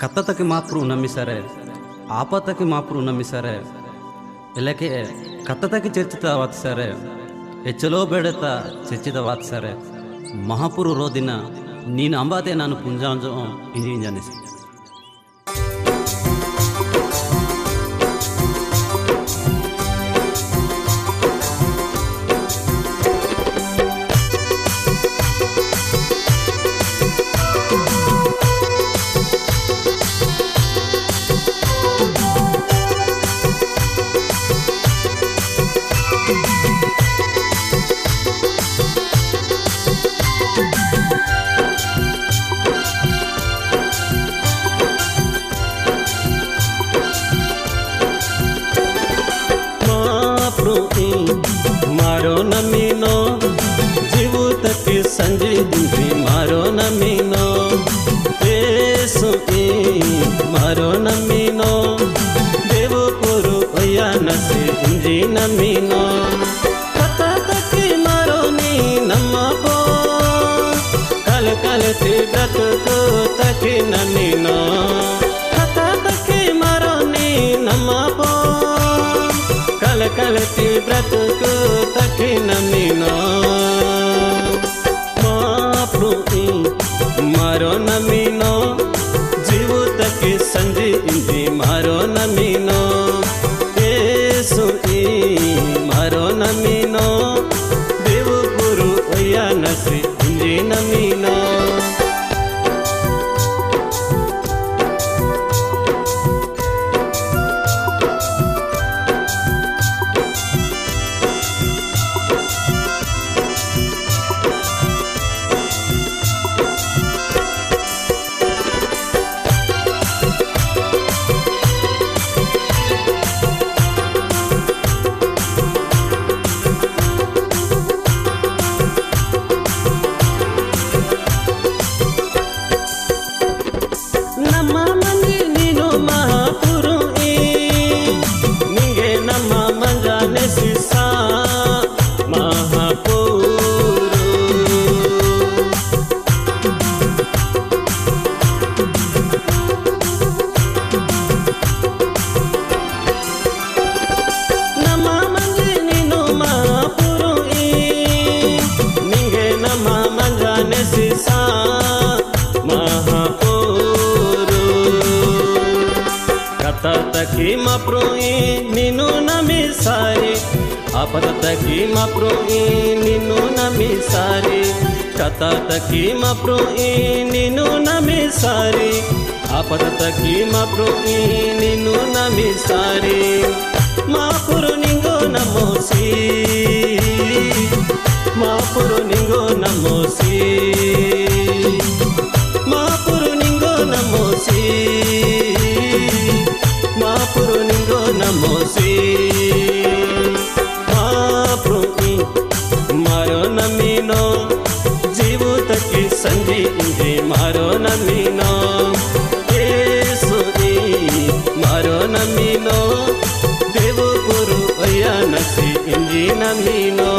ಕತ್ತತಕ್ಕೆ ಮಾಪ್ರು ನಂಬಿಸಾರೆ ಆಪತ್ತಕ್ಕೆ ಮಾಪ್ರು ನಂಬಿಸಾರೆ ಇಲ್ಲಕ್ಕೆ ಕತ್ತತಕ್ಕೆ ಚರ್ಚಿತ ವಾದಿಸಾರೆ ಹೆಚ್ಚಲೋ ಬೇಡತ ಚರ್ಚಿತ ಸಾರೆ ಮಹಾಪುರು ರೋದಿನ ನೀನು ಅಂಬಾತೆ ನಾನು ಪುಂಜಾಂಜೋ ಇಂಜಿ સંજરી મારો નમીનો દેશો એ મારો નમીનો દેવો પૂરો અયા નસે ઉંજી નમીનો કથા તકી મારો ની નમપો કલ કલ તે વ્રત તો તકી નમીનો કથા તકી મારો ની નમપો કલ કલ તે વ્રત તો તકી નમીનો મારો નમીનો જીવો તકે સંજી મારો નમીનો એ સુઈ મારો નમીનો తగ్గిమ ప్రోయి నిన్ను నమిసారి ఆపద తగ్గిమ ప్రోయి నిన్ను నమిసారి. కథ తగ్గిమ ప్రోయి నిన్ను నమిసారి ఆపద తగ్గిమ ప్రోయి నిన్ను నమిసారి. మోసి આપણું મારો નમીનો જીવું તકી સંજી મારો નમીનો એ સુઈ મારો નમીનો દેવ ગુરુ અયા નથી ઇન્જી નમીનો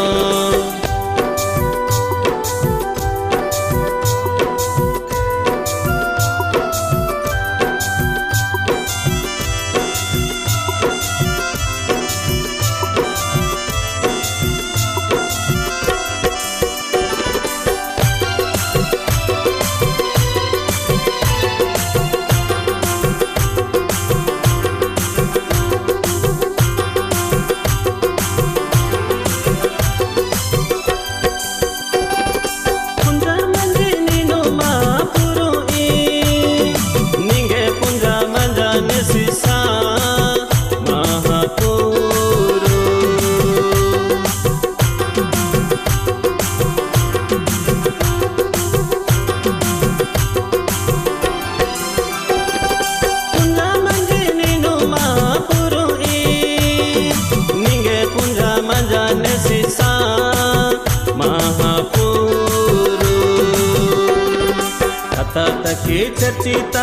ಚರ್ಚಿತ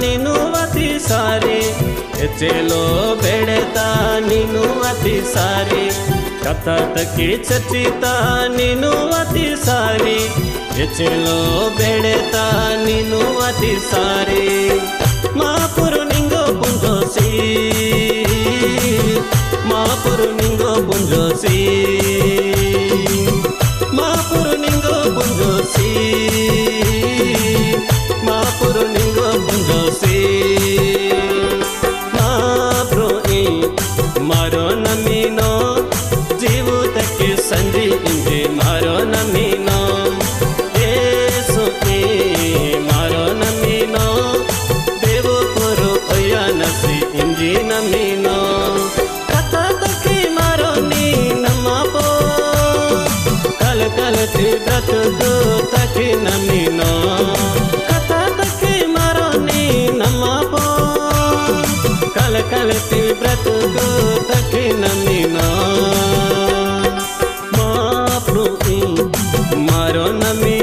ನೀನು ಅತಿ ಸಾರಿ ಹೆಚ್ಚೆಲೋ ಬೆಳೆತ ನೀನು ಅತಿ ಸಾರಿ ಕಥಾತಕ್ಕೆ ಚರ್ಚಿತ ನೀನು ಅತಿ ಸಾರಿ ಹೆಚ್ಚೆಲೋ ಬೆಳೆತ ನೀನು ಅತಿ ಸಾರಿ ಮಾಪುರು ನಿಂಗೋ ಪುಂಜೋಸಿ ಮಾಪುರು ನಿಂಗೋ ಪುಂಜೋಸಿ ti bratu do taki namino kata taki maroni namapo kale kale ti bratu do taki namino ma pro maroni